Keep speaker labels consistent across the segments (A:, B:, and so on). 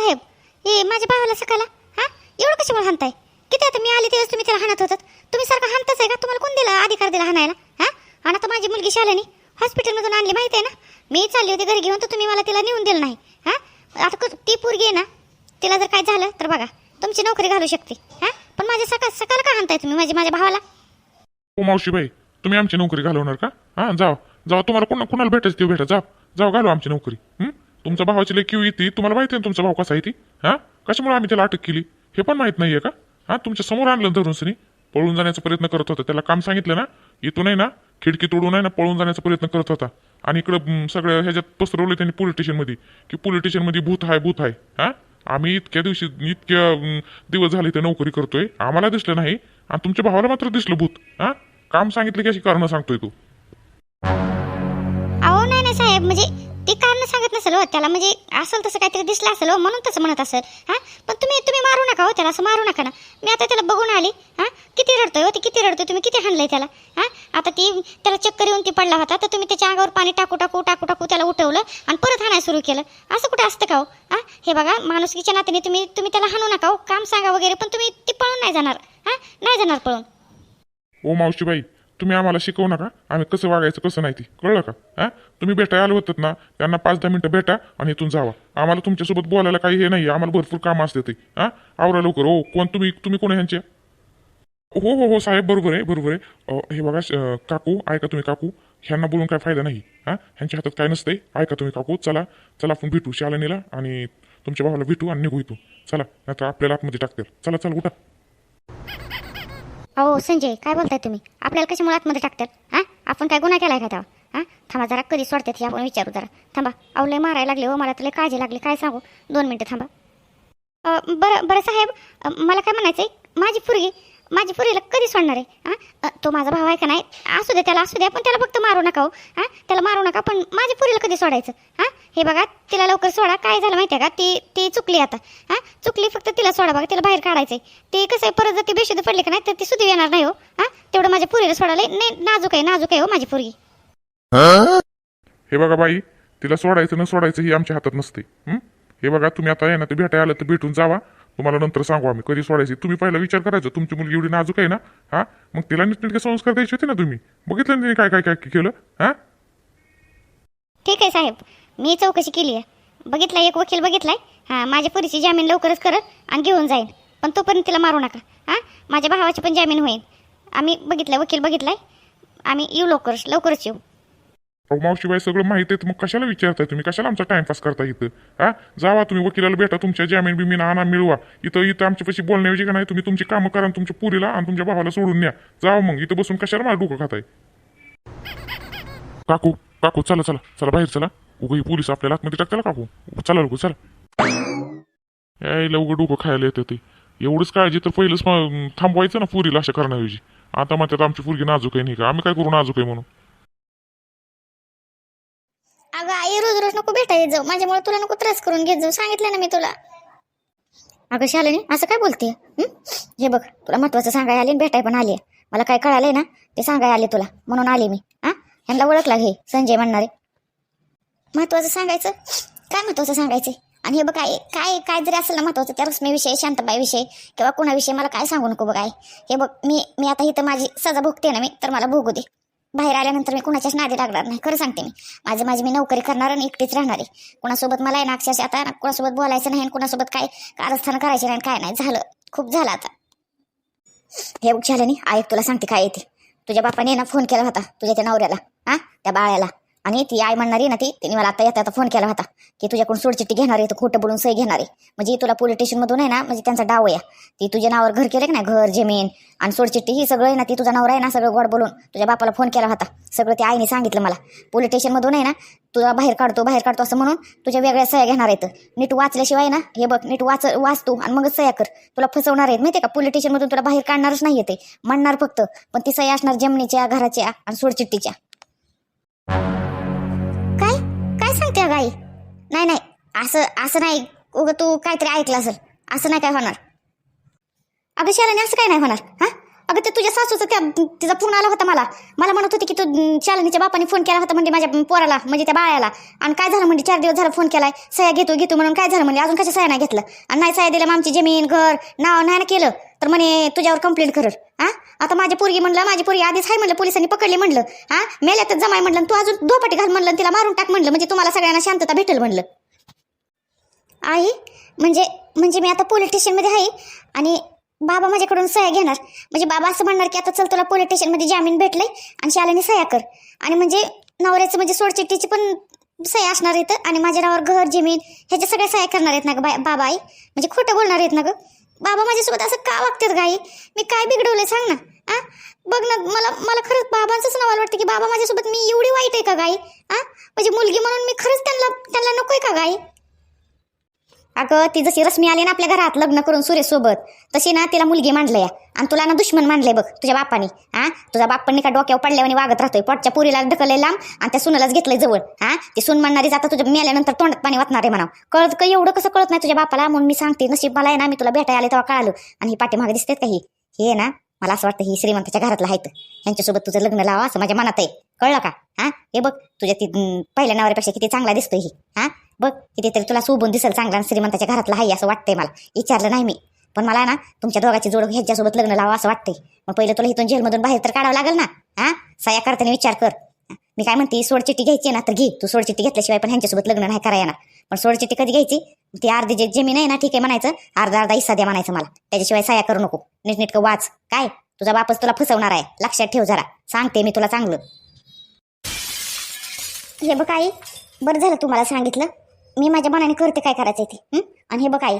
A: साहेब हे माझ्या भावाला सकाळला हा? एवढं कशामुळे हाणताय? किती आता मी आले तेव्हाच तुम्ही त्याला हाणत होतात. तुम्ही सारखं हाणताच आहे का? तुम्हाला कोण दिला अधिकार दिला हाणायला हा? आणि आता माझी मुलगी शालेनी हॉस्पिटलमधून आणली माहिती आहे ना? मी चालली होती घरी घेऊन तर तुम्ही मला तिला नेऊन दिलं नाही हा? आता ती पोरगी आहे ना तिला जर काय झालं तर बघा तुमची नोकरी घालू शकते हा? पण माझ्या सकाळ सकाळ का हाणताय तुम्ही माझ्या माझ्या भावाला?
B: हो मावशीबाई तुम्ही आमची नोकरी घालवणार का? हा जाओ. जाओ तुम्हाला कोणा कोणाला भेटायचं ते भेटा जाओ. जाओ घालू आमची नोकरी हं? तुमच्या भावाची लई क्यू येते. तुम्हाला माहिती आहे ना तुमचा भाव कसा आहे ती? हा? कशामुळे आम्ही त्याला अटक केली? हे पण माहीत नाहीये का? हा तुमच्यासमोर आणलं धरून सनी पळून जाण्याचा प्रयत्न करत होता. त्याला काम सांगितलं ना? इथून आहे ना? खिडकी तोडून आहे ना? पळून जाण्याचा प्रयत्न करत होता. आणि इकडं सगळ्या ह्याच्यात पसरवलं त्यांनी पोलीस स्टेशनमध्ये. की पोलीस स्टेशनमध्ये भूत आहे भूत आहे. हा? आम्ही इतक्या दिवशी इतक्या दिवस झाले ते नोकरी करतोय. आम्हाला दिसलं नाही. आणि तुमच्या भावाला मात्र दिसलं भूत. हा? काम सांगितलं की अशी कारणं सांगतोय तू?
A: अहो नाही नाही साहेब. म्हणजे ते कारण सांगत नसेल हो त्याला म्हणजे असेल तसं काहीतरी दिसलं असेल हो म्हणून तसं म्हणत असेल. हा? पण तुम्ही तुम्ही मारू नका हो त्याला असं मारू नका ना. मी आता त्याला बघून आले. हा? किती रडतोय हो ती किती रडतोय तुम्ही किती हाणलंय त्याला? हा? आता ती त्याला चक्कर येऊन ती पडला होता तर तुम्ही त्याच्या अंगावर पाणी टाकू टाकू टाकू टाकू त्याला उठवलं आणि परत हाणायला सुरू केलं. असं कुठं असतं का हो? हां? हे बघा माणुसकीच्या नात्याने तुम्ही तुम्ही त्याला हाणू नका हो काम सांगा वगैरे पण तुम्ही ती पळून नाही जाणार. हा? नाही जाणार पळून.
B: ओ मावशीबाई तुम्ही आम्हाला शिकवू नका. आम्ही कसं वागायचं कसं नाही ती. कळलं का? हा? तुम्ही भेटायला आलो होतात ना त्यांना पाच दहा मिनटं भेटा आणि इथून जावा. आम्हाला तुमच्यासोबत बोलायला काही हे नाही आम्हाला भरपूर काम असते ते. हा? आवरा लवकर. हो कोण? तुम्ही तुम्ही कोण आहे ह्यांचे? हो हो हो साहेब बरोबर आहे बरोबर आहे. हे बघा काकू ऐका तुम्ही काकू. ह्यांना बोलून काय फायदा नाही. हा? ह्यांच्या हातात काय नसतंय. ऐका तुम्ही काकू चला चला आपण भेटू शालनीला आणि तुमच्या भावाला भेटू आणि निघू इथू चला नाहीतर आपल्याला आतमध्ये टाकतील. चला चला उठा.
A: अहो संजय काय बोलताय तुम्ही? आपल्याला कशामुळे आतमध्ये टाकतात हा आपण काय गुन्हा केलाय का तेव्हा? हा थांबा जरा कधी सोडतात हे आपण विचारू जरा. थांबा. अहो लय मारायला लागले हो मला तुला काळजी लागली. काय सांगू? दोन मिनटं थांबा. बरं बरं साहेब मला काय म्हणायचंय? माझी पुरगी माझी पुरीला कधी सोडणार आहे? हा तो माझा भाव आहे का नाही? असू दे त्याला असू द्या पण त्याला फक्त मारू नका हो. हा त्याला मारू नका पण माझ्या पुरीला कधी सोडायचं? हा हे बघा तिला लवकर सोडा. काय झालं माहिती आहे का? ती ती चुकली आता. हा? चुकली फक्त तिला सोडा बघा तिला बाहेर काढायचंय. ते कसं आहे परत जर ती बेशुद्ध पडली का नाही तर ती सुधी येणार नाही हो. हा? तेवढं माझ्या पुरीला सोडायला नाही नाजूक आहे नाजूक आहे हो माझी पुरगी.
B: हे बघा बाई तिला सोडायचं न सोडायचं ही आमच्या हातात नसते. हं? हे बघा तुम्ही आता आहे ना ते भेटायला आलं तर भेटून जावा. तुम्हाला नंतर सांगू आम्ही कधी सोडायची. तुम्ही पहिला विचार करायचा तुमची मुलगी एवढी नाजूक आहे ना हा? मग तिला नीटनेटके संस्कार द्यायचे होते ना तुम्ही. बघितलं ना तिने काय काय काय केलं हा?
A: ठीक आहे साहेब. मी चौकशी केली आहे. बघितलाय एक वकील बघितलाय. हां माझ्या पुरीची जामीन लवकरच करत आणि घेऊन जाईन पण तोपर्यंत तिला मारू नका. हां माझ्या भावाची पण जामीन होईल. आम्ही बघितलं वकील बघितलाय. आम्ही येऊ लवकर लवकरच येऊ.
B: मावशीबाई सगळं माहिती आहे मग कशाला विचारताय तुम्ही? कशाला आमचा टाइमपास करता इथं? हा जावा तुम्ही वकिलाला भेटा. तुमच्या जामीन बिमीन आणा मिळवा. इथं इथं आमच्यापाशी बोलण्याऐवजी का नाही तुम्ही तुमची कामं करा तुमच्या पुरीला आणि तुमच्या भावाला सोडून न्या जावा मग इथं बसून कशाला मला डोकं खाताय? काकू काकू चला चला चला बाहेर चला. उगा पोलीस आपल्याला आतमध्ये टाकताला काकू. चला लोक चला. यायला उघड डोकं खायला येतं ते. एवढंच काळजी तर पहिलंच थांबवायचं ना पुरीला अशा करण्याऐवजी. आता म्हणतात आमची पुरगी नाजूक आहे नाही का? आम्ही काय करू नाजूक आहे म्हणून?
A: अगं आई रोज रोज नको भेटायला जाऊ. माझ्यामुळे तुला नको त्रास करून घेत जाऊ. सांगितलं ना मी तुला. अगं शालिनी असं काय बोलते? हे? बघ तुला महत्वाचं सांगाय आले भेटाय पण आली मला काय कळालंय ना ते सांगाय आले तुला. म्हणून आले मी. हा? ह्यांना ओळखला हे संजय म्हणणारे. महत्वाचं सांगायचं? काय महत्वाचं सांगायचं? आणि हे बघ काय काय काय जरी असेल ना महत्वाचं त्या रश्मीविषयी शांताबाईविषयी किंवा कुणाविषयी मला काय सांगू नको बघ हे बघ मी मी आता इथं माझी सजा भोगते ना मी तर मला भोगू दे. बाहेर आल्यानंतर मी कुणाच्याच नादी लागणार नाही खरं सांगते मी. माझी माझी मी नोकरी करणार आणि एकटीच राहणार आहे. कुणासोबत मला आहे ना अक्षरशः आता ना कुणासोबत बोलायचं नाही आणि कुणासोबत काय कारस्थान करायचे नाही आणि काय नाही झालं. खूप झालं आता. हे बघ झालं नाही ऐक तुला सांगते काय येते तुझ्या बापाने ना फोन केला होता तुझ्या त्या नवऱ्याला हा? त्या बाळ्याला आणि ती आई म्हणणारी ना ती तिने मला आता येता आता फोन केला होता की तुझ्याकडून सोडचिट्टी घेणार आहे तू खोटं बोलून सही घेणार. आहे म्हणजे तुला पोलीस स्टेशनमधून आहे ना म्हणजे त्यांचा डाव आहे. ती तुझ्या नावावर घर केलं की नाही? घर जमीन आणि सोडचिट्टी ही सगळं आहे ना ती तुझा नवरा आहे ना सगळं गोड बोलून तुझ्या बापाला फोन केला होता. सगळं ती आईने सांगितलं मला. पोलीस स्टेशनमधून आहे ना तुला बाहेर काढतो बाहेर काढतो असं म्हणून तुझ्या वेगळ्या सह्या घेणार आहेत. नीट वाचल्याशिवाय ना हे बघ नीट वाच वाचतो आणि मगच सह्या कर. तुला फसवणार आहेत माहिती का? पोलीस स्टेशनमधून तुला बाहेर काढणारच नाही येते म्हणणार फक्त पण ती सह्या असणार जमिनीच्या घराच्या आणि सोडचिट्टीच्या काय गाई. नाही नाही असं असं नाही. उगं तू काहीतरी ऐकलं असेल. असं नाही काय होणार. अगं शालाने असं काय नाही होणार हा? अगं ते तुझ्या सासूचं त्या तिचा फोन आला होता मला. मला म्हणत होती की तू अं, शालिनीच्या बापाने फोन केला होता म्हणजे माझ्या पोराला म्हणजे त्या बाळाला. आणि काय झालं म्हणजे चार दिवस झाला फोन केलाय. सह्या घेतो घेतो म्हणून काय झालं म्हणजे अजून कशा सया नाही घेतलं. आणि नाही सह्या दिल्या मग आमची जमीन घर नाव नाही ना केलं. तर म्हणे तुझ्यावर कंप्लेंट करल हा आता माझी पोरगी म्हणलं माझी पोरगी आधीच आहे म्हणलं पोलिसांनी पकडले म्हणलं. हा मेल्यातच जमाय म्हणलं तू अजून दोपाटी घाल म्हणलं आणि तिला मारून टाक म्हणलं. म्हणजे तुम्हाला सगळ्यांना शांतता भेटेल म्हणलं. आई म्हणजे म्हणजे मी आता पोलीस स्टेशनमध्ये आहे आणि बाबा माझ्याकडून सह्या घेणार. म्हणजे बाबा असं म्हणणार की आता चल तुला पोलीस स्टेशनमध्ये जामीन भेटले आणि शालेने सह्या कर. आणि म्हणजे नवऱ्याचं म्हणजे सोडचिट्टीची पण सह्या असणार आहेत आणि माझ्या नावावर घर जमीन ह्याच्या सगळ्या सह्या करणार आहेत ना ग बा- बाबा आई? म्हणजे खोटं बोलणार आहेत ना ग? बाबा माझ्यासोबत असं का वागतात गाई मी काय बिघडवलंय सांग ना आ? बघ ना मला मला खरंच बाबांचंच नाव वाटतं की बाबा माझ्यासोबत मी एवढी वाईट आहे का गाई आ? म्हणजे मुलगी म्हणून मी खरंच त्यांना त्यांना नकोय का गाई अगं ती जशी रश्मी आली ना आपल्या घरात लग्न करून सुरेशसोबत तशी ना तिला मुलगी मांडलंय. आणि तुला ना दुश्मन मांडलंय बघ तुझ्या बापाने. हा? तुझा बाप पण का डोक्यावर पडल्याने वागत राहतोय. पोटच्या पुरीला ढकललंय लांब आणि त्या सुनालाच घेतलंय जवळ. हा? ती सून म्हणणारी जाता तुझ्या मेल्यानंतर तोंडात पाणी वाटणार आहे म्हणा कळत का एवढं कसं कळत नाही तुझ्या बापाला? म्हणून मी सांगते नशीब मला आहे ना मी तुला भेटायला आले तेव्हा कळालो. आणि ही पाठीमागे दिसते का ही? हे ना मला असं वाटतं ही श्रीमंताच्या घरातला आहेत. यांच्यासोबत तुझं लग्न लावा असं माझ्या मनात आहे. कळलं का? हा? हे बघ तुझ्या ती पहिल्या नवऱ्यापेक्षा किती चांगला दिसतोय ही. हा? बघ कितीतरी तुला सोबून दिसेल चांगला आणि श्रीमंताच्या घरातला आहे असं वाटतंय मला. विचारलं नाही मी. पण मला ना तुमच्या दोघाची जोड ह्याच्यासोबत लग्न लावा असं वाटतंय. मग पहिलं तुला इथून जेलमधून बाहेर तर काढावं लागेल ना? हा? सया करताना विचार कर. मी काय म्हणते सोडचिट्टी घ्यायची ना तर घे. तू सोडचिट्टी घेतल्याशिवाय पण ह्यांच्यासोबत लग्न नाही करा येणार. पण सोडचिट्टी कधी घ्यायची? ती अर्धी जे जमीन आहे ना ठीक आहे म्हणायचं अर्धा अर्धा हिस्सा द्या म्हणायचं मला. त्याच्याशिवाय सया करू नको. नीटनेटकं वाच. काय? तुझा बापच तुला फसवणार आहे. लक्षात ठेव जरा. सांगते मी तुला चांगलं. हे बघ आई बरं झालं तुम्हाला सांगितलं. मी माझ्या मनाने करते काय करायचं ते आणि हे बघ आई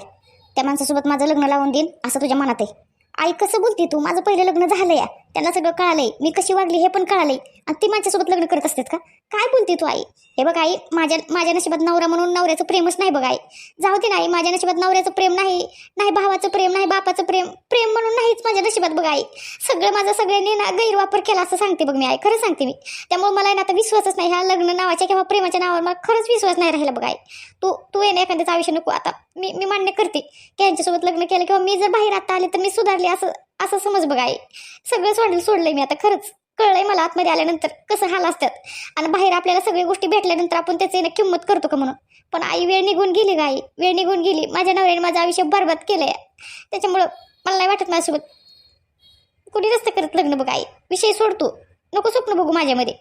A: त्या माणसासोबत माझं लग्न लावून देईन असं तुझ्या मनात आहे. आई कसं बोलते तू? माझं पहिलं लग्न झालंय. या. त्यांना सगळं कळालंय. मी कशी वागली हे पण कळालंय. आणि ती माझ्यासोबत लग्न करत असतात का? काय बोलते तू आई? हे बघ आई माझ्या माझ्या नशिबात नवरा म्हणून नवऱ्याचं प्रेमच नाही बघ आई. जाऊ दे नाही माझ्या नशिबात नवऱ्याचं प्रेम नाही नाही भावाचं प्रेम नाही बापाचं प्रेम प्रेम म्हणून नाहीच माझ्या नशिबात बघ आई. सगळं माझा सगळ्यांनी ना गैरवापर केला असं सांगते बघ मी आई खरं सांगते मी. त्यामुळे मला ना आता विश्वासच नाही ह्या लग्न नावाच्या किंवा प्रेमाच्या नावावर मला खरंच विश्वास नाही राहिला बघ आई. तू तू येणे एखाद्याचं आयुष्य नको आता मी मी मान्य करते की यांच्यासोबत लग्न केलं किंवा मी जर बाहेर आता आले तर मी सुधारले असं असं समज बघ आई. सगळं सोडलं सोडलंय मी आता खरंच. कळलंय मला आतमध्ये आल्यानंतर कसं हाल असतात. आणि बाहेर आपल्याला सगळ्या गोष्टी भेटल्यानंतर आपण त्याची ना किंमत करतो का म्हणून. पण आई वेळ निघून गेली का आई. वेळ निघून गेली. माझ्या नवऱ्याने माझं आयुष्य बरबाद केलंय. त्याच्यामुळं मला नाही वाटत माझ्यासोबत कुणी नसतं करत लग्न बघ आई. विषय सोडतो नको स्वप्न बघू माझ्यामध्ये.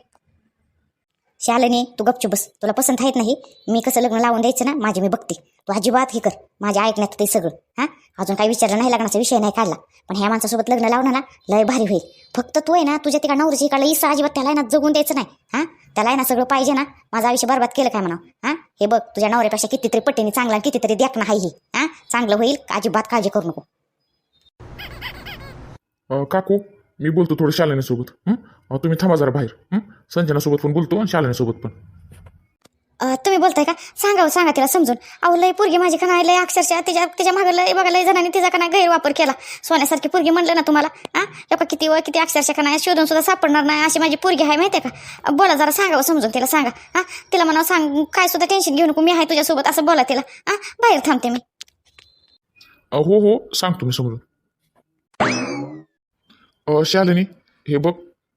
A: शालनी तू गपचूप बस. तुला पसंत आहेत नाही. मी कसं लग्न लावून द्यायचं ना माझे मी बघते. तू अजिबात हे कर. माझ्या ऐकण्यात ते सगळं. हां? अजून काही विचारलं नाही लग्नाचा विषय नाही काढला. पण ह्या माणसासोबत लग्न लावणं ना लय भारी होईल. फक्त तू आहे ना तुझ्या तिकडे नवऱ्याची इकडला इसा अजिबात त्याला ना जगून द्यायचं नाही. हां? त्याला आहे ना सगळं पाहिजे ना. माझं आयुष्य बरबाद केलं काय म्हणा हां? हे बघ तुझ्या नवऱ्यापेक्षा कितीतरी पट्टीने चांगला आणि कितीतरी देखणं आहे हे. हां? चांगलं होईल अजिबात काळजी करू नको.
B: काकू? मी बोलतो थोडं शालिनीसोबत. हं? तुम्ही थांबा जरा बाहेर. हं? संजनासोबत पण बोलतो आणि शालिनीसोबत पण.
A: अं, तुम्ही बोलताय का? सांगा हो, सांगा तिला समजून. अहो लय पोरगी माझी का नाही? लय अक्षरशः तिच्या तिच्या मागं लय बघा लय जणांनी तिचा का नाही गैरवापर केला. सोन्यासारखी पोरगी म्हणलं ना तुम्हाला? हा? लोक किती व किती अक्षरशः का नाही शोधून सुद्धा सापडणार नाही अशी माझी पोरगी आहे माहिती आहे का? अं, बोला जरा सांगा हो समजून तिला सांगा. हा? तिला म्हणा सांग काय सुद्धा टेन्शन घेऊ नको मी आहे तुझ्यासोबत असं बोला तिला. हा? बाहेर थांबते मी.
B: अं, हो हो सांगतो मी समजून. शालिनी हे बघ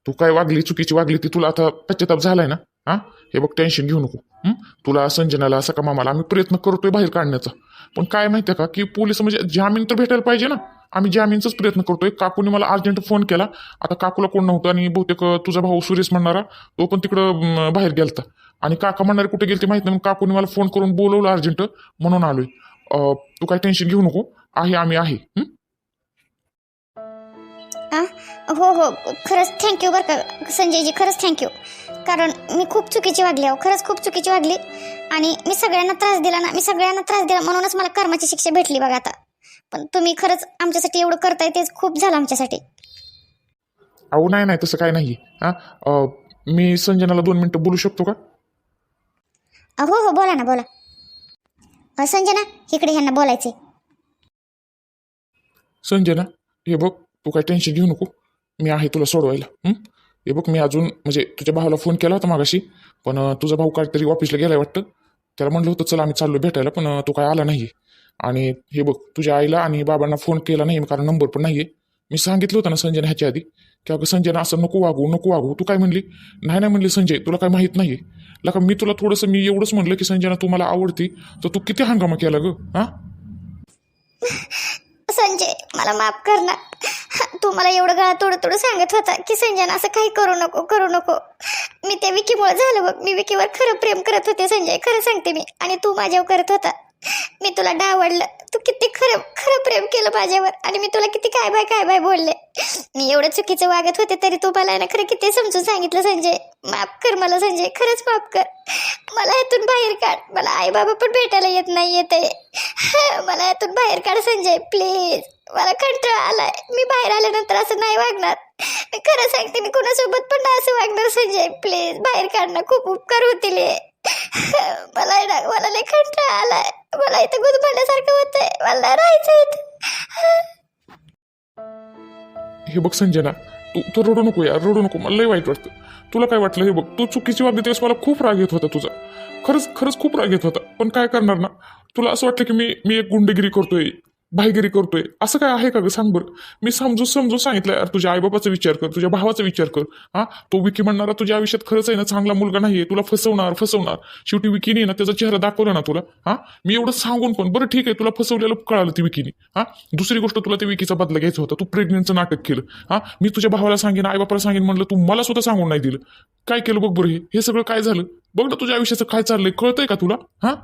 B: तू काय वागली चुकीची वागली ती तुला आता पश्चाताप झालाय ना? हा? हे बघ टेन्शन घेऊ नको. हं? तुला संजनाला सका मामाला आम्ही प्रयत्न करतोय बाहेर काढण्याचा. पण काय माहितीये का की पोलीस म्हणजे जामीन तर भेटायला पाहिजे ना? आम्ही जामीनचाच प्रयत्न करतोय. काकूने मला अर्जंट फोन केला. आता काकूला कोण नव्हतं आणि बहुतेक अं, तुझा भाऊ सुरेश म्हणणारा तो पण तिकडं अं, बाहेर गेलता. आणि काका म्हणणारे कुठे गेलते माहीत नाही मग काकूने मला फोन करून बोलवलं अर्जंट म्हणून आलोय. अं, तू काय टेन्शन घेऊ नको. आहे आम्ही आहे. हं?
A: आ? हो हो. खरंच थँक्यू बरं का संजयजी. खरंच थँक्यू कारण मी खूप चुकीची वागली अहो. खरंच खूप चुकीची वागली. आणि मी सगळ्यांना त्रास दिला ना मी सगळ्यांना त्रास दिला म्हणूनच मला कर्माची शिक्षा भेटली बघा आता. पण तुम्ही खरंच आमच्यासाठी एवढं करताय तेच खूप झालं आमच्यासाठी.
B: अहो नाही नाही तसं काय नाही हा? मी संजनाला दोन मिनिटं बोलू शकतो का?
A: हो हो बोला ना बोला. अ, संजना इकडे ह्यांना बोलायचे
B: संजना हे बघ. तू काय टेन्शन घेऊ नको. मी आहे तुला सोडवायला. हे? बघ मी अजून म्हणजे तुझ्या भावाला फोन केला होता मागाशी पण तुझा भाऊ काहीतरी ऑफिसला गेलाय वाटतं. त्याला म्हणलं होतं चला आम्ही चाललो भेटायला पण तो काय आला नाही आणि हे बघ तुझ्या आईला आणि बाबांना फोन केला नाही कारण नंबर पण नाही आहे मी सांगितलं होतं ना संजयने ह्याच्या आधी की अगं संजयनं असं नको वागू नको वागू. तू काय म्हणली? नाही नाही म्हणली संजय तुला काय माहीत नाही आहे लका मी तुला थोडंसं मी एवढंच म्हणलं की संजयना तू मला आवडती तर तू किती हंगामा केला ग हा?
A: संजय मला माफ कर ना. तू मला एवढं गळा तोडं तोडं सांगत होता की संजय असं काही करू नको करू नको. मी त्या विकीमुळे झालं बघ. मी विकीवर खरं प्रेम करत होते संजय. खरं सांगते मी. आणि तू माझ्यावर करत होता. मी तुला डावडलं. तू किती खरं खरं प्रेम केलं माझ्यावर. आणि मी तुला किती काय बाय काय बाय बोलले. मी एवढं चुकीचं वागत होते तरी तू मला ना खरं किती समजून सांगितलं संजय. माफ कर मला संजय. खरंच माफ कर. मला यातून बाहेर काढ. मला आई बाबा पण भेटायला येत नाही येत आहे मला यातून बाहेर काढ संजय. प्लीज. मला कंटाळा आलाय. मी बाहेर आल्यानंतर असं नाही वागणार. मी खरं सांगते मी कोणासोबत पण नाही असं वागणार संजय. प्लीज बाहेर काढणं खूप उपकार होतील मला मला लय कंटाळा आलाय. मला इथं गुदमरल्यासारखं होतंय. मला राहायचं इथं.
B: हे बघ संजना तू तू रडू नको यार रडू नको. मला लय वाईट वाटतं. तुला काय वाटलं हे बघ? तू चुकीची वागली देतेस मला खूप राग येत होता तुझा. खरंच खरंच खूप राग येत होता. पण काय करणार ना? तुला असं वाटलं की मी मी एक गुंडगिरी करतोय. भाईगिरी करतोय. असं काय आहे का ग? सांग बरं. मी समजू समजू सांगितलं यार तुझ्या आईबापाचा विचार कर तुझ्या भावाचा विचार कर. हा? तो विकी म्हणणारा तुझ्या आयुष्यात खरंच आहे ना चांगला मुलगा नाहीये. तुला फसवणार फसवणार. शेवटी विकीने ना त्याचा चेहरा दाखवला ना तुला. हा? मी एवढं सांगून पण बरं ठीक आहे तुला फसवलेलं कळालं ती विकीने. हा? दुसरी गोष्ट तुला ते विकीचा बदला घ्यायचा होता. तू प्रेग्नेंटचं नाटक केलं. हा? मी तुझ्या भावाला सांगेन आईबापाला सांगेन म्हणलं तू मला सुद्धा सांगून नाही दिलं. काय केलं बघ बरं हे? हे सगळं काय झालं? बघ ना तुझ्या आयुष्याचं काय चाललंय. कळतंय का तुला? हा?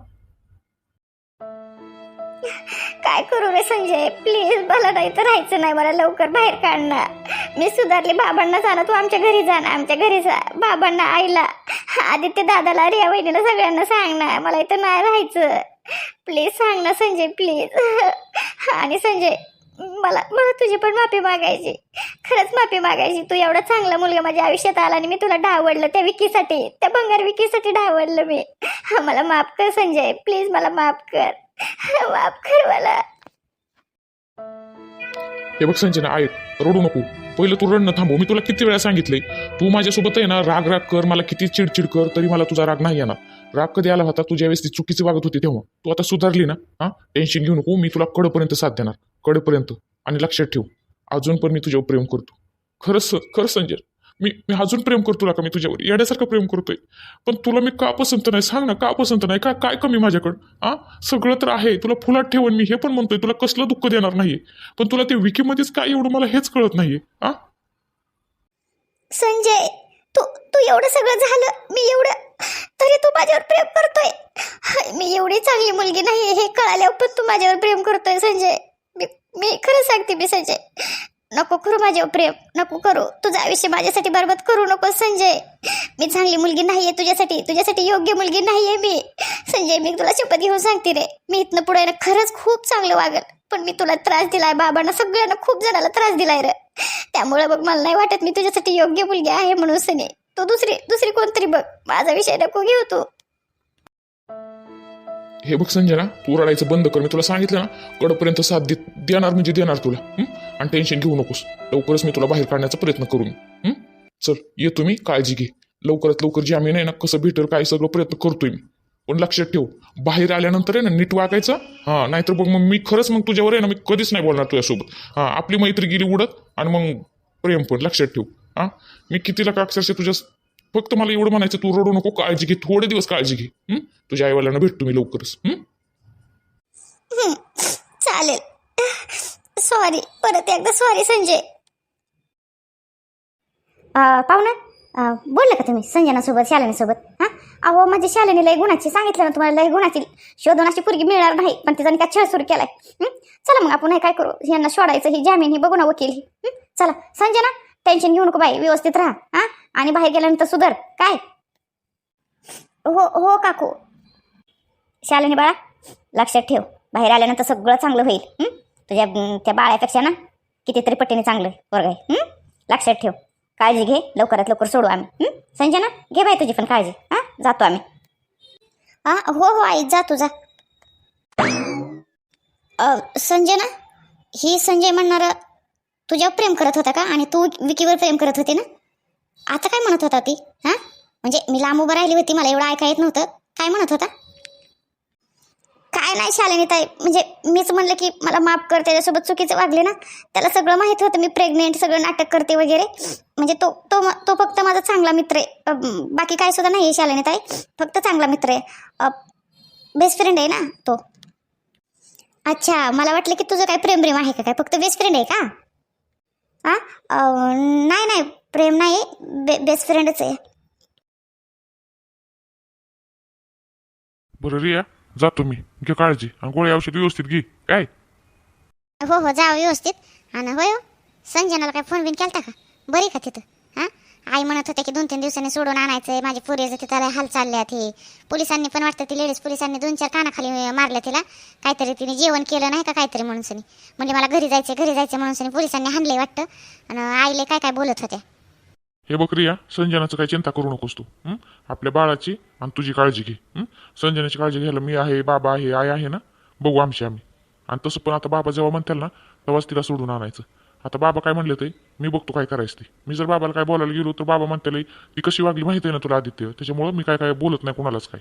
A: काय करू रे संजय? प्लीज मला नाही तर राहायचं नाही. मला लवकर बाहेर काढणार मी सुधारली बाबांना जाणं ना तू आमच्या घरी जा ना. आमच्या घरी जा. बाबांना आईला. आदित्य दादाला रिया वहिनीला सगळ्यांना सांग ना. मला इथं नाही राहायचं. प्लीज सांग ना संजय प्लीज आणि संजय मला मला तुझी पण माफी मागायची. खरंच माफी मागायची. तू एवढा चांगला मुलगा माझ्या आयुष्यात आला आणि मी तुला डावडलं त्या विकीसाठी. त्या बंगार विकीसाठी डावडलं मी. मला माफ कर संजय. प्लीज मला माफ कर. माफ कर मला.
B: हे बघ संजना ऐक रडू नको. पहिलं तू रडणं थांबव. मी तुला किती वेळा सांगितलंय तू माझ्यासोबत आहे ना राग राग कर मला किती चिडचिड कर तरी मला तुझा राग नाही येणार. राग कधी आला होता? तुझ्या वेळेस ती चुकीची वागत होती तेव्हा. तू आता सुधारली ना? हा? टेन्शन घेऊ नको. मी तुला कडपर्यंत साथ देणार. कडपर्यंत. आणि लक्षात ठेव. अजून पण मी तुझ्यावर प्रेम करतो. खरंच खरंच संजय मी मी अजून प्रेम करतो ना का मी तुझ्यावर. येण्यासारखं प्रेम करतोय. पण तुला मी का पसंत नाही? सांग ना का पसंत नाही? का काय कमी माझ्याकडं? आ? सगळं तर आहे. तुला फुलात ठेवून मी हे पण म्हणतोय. तुला कसलं दुःख देणार नाहीये. पण तुला ते विकीमध्येच काय एवढं मला हेच कळत नाहीये. आ?
A: संजय तू तू एवढं सगळं झालं मी एवढं तरी तू माझ्यावर प्रेम करतोय. हाय, मी एवढी चांगली मुलगी नाही हे कळाल्यावर पण तू माझ्यावर प्रेम करतोय संजय. मी मी खरं सांगते मी संजय. नको करू माझ्यावर प्रेम नको करू. तुझं आयुष्य माझ्यासाठी बरबाद करू नको संजय. मी चांगली मुलगी नाहीये तुझ्यासाठी. तुझ्यासाठी योग्य मुलगी नाहीये मी. संजय मी तुला शपथ घेऊन सांगते रे. मी इथनं पुढे ना खरंच खूप चांगलं वागल. पण मी तुला त्रास दिलाय बाबांना सगळ्यांना खूप जणाला त्रास दिलाय रे. त्यामुळे बघ मला नाही वाटत मी तुझ्यासाठी योग्य मुलगी आहे म्हणून सने. तू दुसरी दुसरी कोणतरी बघ. माझा विषय नको घेऊ तू.
B: हे बघ संजना तू रडायचं बंद कर मी तुला सांगितलं ना कडपर्यंत साथ दे देणार म्हणजे देणार तुला आणि टेन्शन घेऊ नकोस. लवकरच मी तुला बाहेर काढण्याचा प्रयत्न करून चल येतो मी काळजी घे. लवकरात लवकर जे आम्ही नाही ना कसं भेटेल काय सगळं प्रयत्न करतोय मी. पण लक्षात ठेव बाहेर आल्यानंतर आहे ना नीट वागायचं हा नाहीतर बघ मग मी खरंच मग तुझ्यावर आहे ना मी कधीच नाही बोलणार तुझ्यासोबत. हां आपली मैत्री गेली उडत आणि मग प्रेम पण लक्षात ठेव. हां मी कितीला का अक्षरशः तुझ्या फक्त मला एवढं म्हणायचं तू रडू नको काळजी घे थोडे दिवस काळजी घे. हं? तुझ्या आईवडिलांना भेटतो मी लवकरच. हं?
A: हं, चालेल. सॉरी परत एकदा सॉरी संजय. पाहुणा अं, बोलले का तुम्ही संजनासोबत शालिनीसोबत? हां? अहो माझ्या शालिनी लय गुणाची सांगितलं ना तुम्हाला लय गुणाची. शोधून अशी पुरगी मिळणार नाही पण तिचा काय छळ सुरू केलाय. हं? चला मग आपण हे काय करू? यांना सोडायचं ही जामीन ही बघू ना वकील ही. हं? चला. संजना टेन्शन घेऊ नको बाई व्यवस्थित राहा. हां? आणि बाहेर गेल्यानंतर सुधर काय? हो हो काकू. शालिनी बाळा लक्षात ठेव. बाहेर आल्यानंतर सगळं चांगलं होईल तुझ्या त्या बाळ्यापेक्षा ना कितीतरी पटीने चांगलं वर्ग आहे लक्षात ठेव. काळजी घे लवकरात लवकर सोडू आम्ही हं? संजना घे बाय तुझी पण काळजी हां? जातो आम्ही. हां हो हो आई जा तुझा संजना ही संजय म्हणणारा तुझ्यावर प्रेम करत होता का? आणि तू विकीवर प्रेम करत होती ना? आता काय म्हणत होता ती? हां? म्हणजे मी लांब उभं राहिली होती मला एवढं ऐका येत नव्हतं. काय म्हणत होता? काय नाही शालिनी ताई म्हणजे मीच म्हणलं की मला माफ कर त्याच्यासोबत चुकीचं वागले ना. त्याला सगळं माहीत होतं मी प्रेग्नेंट सगळं नाटक करते वगैरे. म्हणजे तो तो तो फक्त माझा चांगला मित्र आहे. बाकी काय सुद्धा नाही आहे शालिनी ताई. फक्त चांगला मित्र आहे. बेस्ट फ्रेंड आहे ना तो. अच्छा मला वाटलं की तुझं काय प्रेम प्रेम आहे का काय? फक्त बेस्ट फ्रेंड आहे का? हां? नाही नाही. प्रेम नाही बे बेस्ट फ्रेंडच आहे.
B: बरं रिया जातो मी घे काळजी. आणि गोळी औषध व्यवस्थित घे. काय?
A: हो हो जावं व्यवस्थित. आणि होय हो. संजनाला काय फोन बिन केलता का? बरी का तिथं? हां? आई म्हणत होते की दोन तीन दिवसांनी सोडून आणायचंय. माझी पोरीचं तिथं लय हाल चालल्यात हे पोलिसांनी पण वाटतं ती लेडीज पोलिसांनी दोन चार कानाखाली मारल्या तिला. काहीतरी तिने जेवण केलं नाही का काहीतरी म्हणून सनी. म्हणजे मला घरी जायचं घरी जायचं म्हणून सनी पोलिसांनी हाणले वाटतं. आणि आईले काय काय बोलत होत्या?
B: हे बघ संजनाचं काही चिंता करू नकोस तू. आपल्या बाळाची आणि तुझी काळजी घे. संजनाची काळजी घ्यायला मी आहे बाबा आहे आई आहे ना? बघू आमची आम्ही. आणि तसं पण आता बाबा जेव्हा म्हणताल ना तेव्हाच तिला सोडून आणायचं. आता बाबा काय म्हणले ते? मी बघतो काय करायचं ते. मी जर बाबाला काय बोलायला गेलो तर बाबा म्हणतील ती कशी वागली माहिती आहे ना तुला आदित्य? त्याच्यामुळं मी काय काय बोलत नाही कोणालाच काय.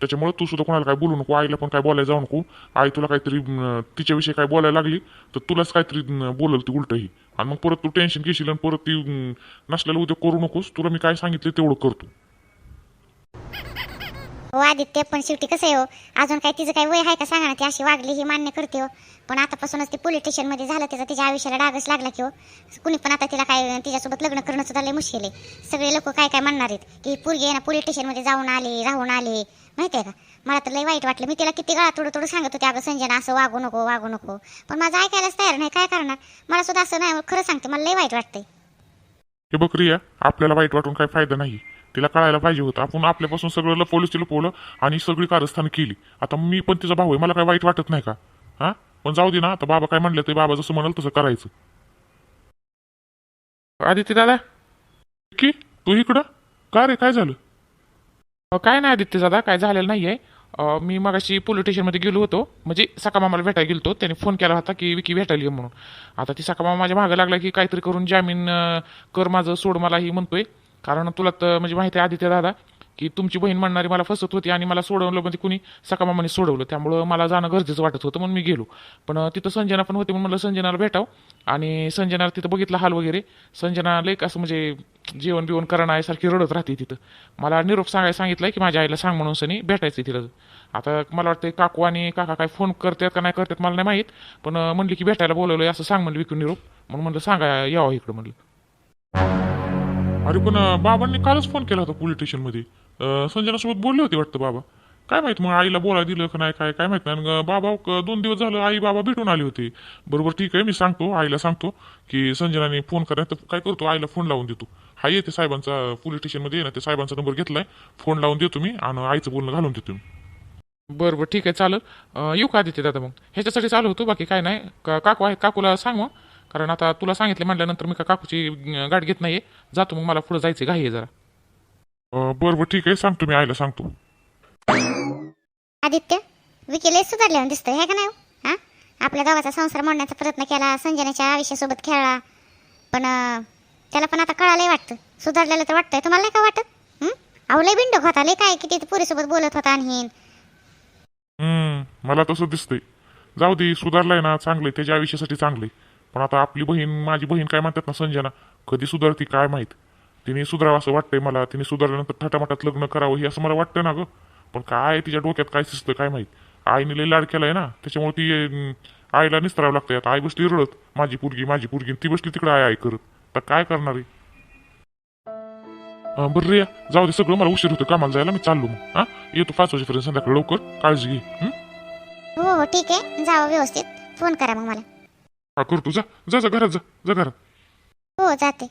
B: त्याच्यामुळे तू सुद्धा कोणाला काय बोलू नको आईला पण काय बोलायला जाऊ नको. आई तुला काहीतरी तिच्याविषयी काय बोलायला लागली तर तुलाच काहीतरी बोलल ती उलटही आणि मग परत तू टेन्शन घेशील आणि परत ती नसलेला उद्या करू नकोस. तुला मी काय सांगितलं तेवढं करतो.
A: हो आदित्य पण शेवटी कसं आहे हो? अजून काही तिचं काही वय आहे का सांगा ना ती अशी वागली ही मान्य करते हो. पण आतापासूनच ती पोलीस स्टेशनमध्ये झालं तिचा तिच्या आयुष्याला डागच लागला की हो. कुणी पण आता तिला काय तिच्यासोबत लग्न करणं सुद्धा लय मुश्किल आहे. सगळे लोक काय काय म्हणणार आहेत? की ही पोरगी आहे ना पोलीस स्टेशनमध्ये जाऊन आले राहून आले. माहिती आहे का? मला तर लय वाईट वाटलं. मी तिला किती गळा थोडं थोडं सांगत होते अगं संजना असं वागू नको वागू नको. पण माझं ऐकायलाच तयार नाही. काय करणार? मला सुद्धा असं नाही खरं सांगते मला लय वाईट वाटतंय.
B: हे बकरी आपल्याला वाईट वाटून काय फायदा नाही. तिला कळायला पाहिजे होतं. आपण आपल्यापासून सगळं लपवलं ते लपवलं आणि सगळी कारस्थानं केली. आता मी पण तिचा भाऊ आहे. मला काय वाईट वाटत नाही का? हा? पण जाऊ दे ना. आता बाबा काय म्हणलं ते बाबा जसं म्हणाल तसं करायचं. आदित्य दादा? की? तू इकडं? का रे? काय झालं?
C: काय नाही आदित्य दादा. काय झालेलं नाही आहे मी मगाशी पोलीस स्टेशनमध्ये गेलो होतो. म्हणजे सका मामाला भेटायला गेलो होतो त्याने फोन केला होता की विकी भेटायला ये म्हणून. आता ती सका मामा माझ्या मागं लागला की काहीतरी करून जामीन कर माझं सोड मला ही म्हणतोय. कारण तुला तर म्हणजे माहिती आहे आदित्य दादा की तुमची बहीण म्हणणारी मला फसत होती आणि मला सोडवलं म्हणजे कुणी सकामामाने सोडवलं. त्यामुळं मला जाणं गरजेचं वाटत होतं म्हणून मी गेलो. पण तिथं संजना पण होते म्हणून मला संजनाला भेटावं. आणि संजनाला तिथं बघितलं हाल वगैरे. संजना लईक असं म्हणजे जेवण बिवण करणं आहे सारखी रडत राहते तिथं. मला निरोप सांगायला सांगितलंय की माझ्या आईला सांग म्हणून सनी भेटायचं तिला. आता मला वाटतं काकू आणि काका काय फोन करतात का नाही करतात मला नाही माहीत. पण म्हणलं म्हणली की भेटायला बोलवलं असं सांग म्हणलं विकून निरोप. म्हणून म्हणलं सांगा यावं इकडं म्हणलं.
B: अरे पण अं, बाबांनी कालच फोन केला होता पोलीस स्टेशनमध्ये अं, संजनासोबत बोलले होते वाटतं बाबा. काय माहीत मग आईला बोलायला दिलं का नाही काय काय माहीत नाही. आणि, बाबा क- दोन दिवस झालं आई बाबा भेटून आले होते. बरोबर ठीक आहे मी सांगतो आईला सांगतो की संजनाने फोन करा तर काय करतो आईला फोन लावून देतो. हा येते साहेबांचा पोलीस स्टेशनमध्ये ना ते साहेबांचा नंबर घेतलाय. फोन लावून देतो मी आणि आईचं बोलणं घालून देतो मी.
C: बरं बरं ठीक आहे चालेल. अं, येऊ का आदित्य दादा मग? ह्याच्यासाठी चालू होतो बाकी काय नाही. का काकू आहे काकूला सांग मग कारण आता तुला सांगितलं म्हटल्यानंतर मी का काकूची गाठ घेत नाही जातो मग मला पुढे जायचं घाई आहे जरा.
B: बरं बरं ठीक आहे. सांगतो मी आईला सांगतो.
A: आदित्य विकी लय सुधारल्यावर दिसतंय हे का नाही हा? आपल्या गावाचा संसार मोडण्याचा प्रयत्न केला संजनाच्या आयुष्यासोबत खेळला. पण अं, त्याला पण आता कळालंय वाटतं. सुधारलेलं तर वाटतंय. तुम्हाला नाही का वाटत? हं? अहो लय बिंडोक होता लय काय किती पुरीसोबत बोलत होता आणि हे.
B: हम्म मला तसं दिसतंय. जाऊ दे सुधारलाय ना चांगलंय. त्याच्या आयुष्यासाठी चांगलंय. पण आता आपली बहीण माझी बहीण काय म्हणतात ना संजना कधी सुधारती काय माहीत? तिने सुधारावं असं वाटतंय मला तिने सुधारल्यानंतर थाटामाटात लग्न करावं हे असं मला वाटतं ना ग. पण काय तिच्या डोक्यात काय शिजतं काय माहीत? आईने लय लाड केलाय ना त्याच्यामुळे ती आईला निस्तरावं लागतंय. आता आई बसली रडत माझी पुरगी माझी पुरगी ती बसली तिकडे आई आई करत. तर काय करणार आहे? बरं रे जाऊ दे सगळं मला उशीर होतं कामाला जायला मी चाललो मग. हा? येतो पाच वाजेपर्यंत संध्याकाळी लवकर. काळजी घे हो
A: हो ठीक आहे. जावं व्यवस्थित. फोन करा मग मला.
B: हा करतो जा जा घरात जा जा घरात.
A: हो जाते.